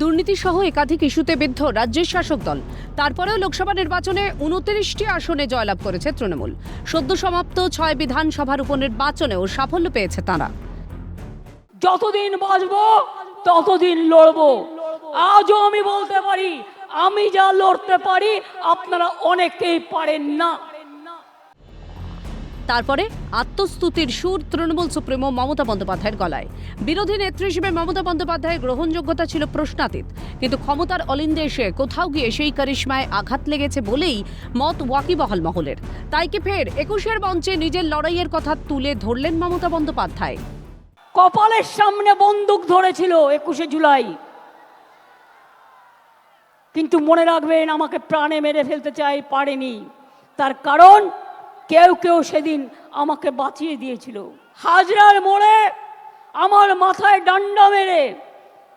দুর্নীতি সহ একাধিক ইস্যুতে বিদ্ধ রাজ্যের শাসক দল। তারপরেও লোকসভা নির্বাচনে উনত্রিশটি আসনে জয়লাভ করেছে তৃণমূল। সদ্য সমাপ্ত ছয় বিধানসভার উপনির্বাচনেও সাফল্য পেয়েছে তারা। যতদিন বাঁচবো, ততদিন লড়ব। আজও আমি বলতে পারি, আমি যা লড়তে পারি, আপনারা অনেকেই পারেন না। তারপরে আত্মস্তুতির সুর তৃণমূল সুপ্রিমো মমতা বন্দ্যোপাধ্যায়ের গলায়। বিরোধী নেত্রী হিসেবে মমতা বন্দ্যোপাধ্যায়ের গ্রহণযোগ্যতা ছিল প্রশ্নাতীত। কিন্তু ক্ষমতার অলিন্দে এসে কোথাও গিয়ে সেই কারিশ্মায় আঘাত লেগেছে বলেই মত ওয়াকিবহাল মহলের। তাই কি ফের একুশের মঞ্চে নিজের লড়াইয়ের কথা তুলে ধরলেন মমতা বন্দ্যোপাধ্যায়? কপালের সামনে বন্দুক ধরেছিল একুশে জুলাই। কিন্তু মনে রাখবেন, আমাকে প্রাণে মেরে ফেলতে চাই পারেনি। তার কারণ কেউ কেউ সেদিন আমাকে বাঁচিয়ে দিয়েছিল। হাজরার মোড়ে আমার মাথায় ডান্ডা মেরে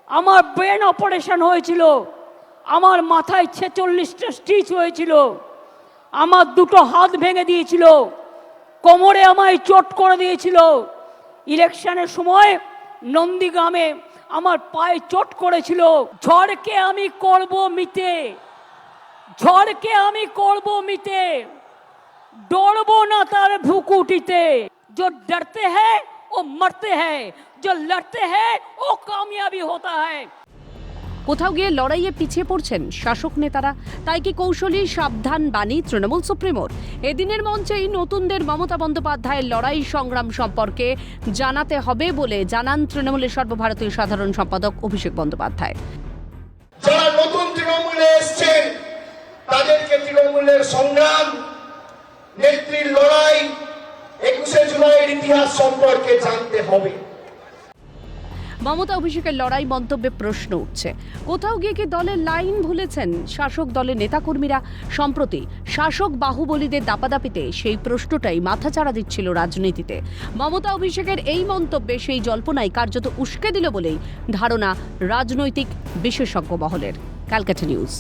আমার ব্রেন অপারেশন হয়েছিল। আমার মাথায় ছেচল্লিশটা স্টিচ হয়েছিল। আমার দুটো হাত ভেঙে দিয়েছিল। কোমরে আমায় চোট করে দিয়েছিল। ইলেকশনের সময় নন্দীগ্রামে আমার পায়ে চোট করেছিল। ঝড়কে আমি করব মিতে। ঝড়কে আমি করব মিটে डरबो ना तार भूकुटीते जो डरते हैं वो मरते हैं जो लड़ते हैं वो कामयाबी होता है কোথাও গিয়ে লড়াইয়ে পিছিয়ে পড়ছেন শাসক নেতারা তাই কি কৌশলী সাবধান বাণী তৃণমূল সুপ্রিমোর এদিনের মঞ্চেই নতুনদের মমতা বন্দ্যোপাধ্যায়ের লড়াই সংগ্রাম সম্পর্কে জানাতে হবে বলে জানান তৃণমূলের সর্বভারতীয় সাধারণ সম্পাদক অভিষেক বন্দ্যোপাধ্যায় যারা নতুন তৃণমূলে এসছেন তাদেরকে তৃণমূলের সংগ্রাম নেত্রীর লড়াই একুশে জুলাইয়ের ইতিহাস সম্পর্কে জানতে হবে। মমতা অভিষেকের লড়াই মন্তব্যে প্রশ্ন উঠছে। কোথাও গিয়ে কি দলের লাইন ভুলেছেন? শাসক দলের নেতাকর্মীরা, সম্প্রতি শাসক বাহুবলীদের দাপাদাপিতে সেই প্রশ্নটাই মাথাচাড়া দিচ্ছিল রাজনীতিতে। মমতা অভিষেকের এই মন্তব্যে সেই জল্পনায় কার্যত উস্কে দিল বলেই ধারণা রাজনৈতিক বিশেষজ্ঞ মহলের। Calcutta news.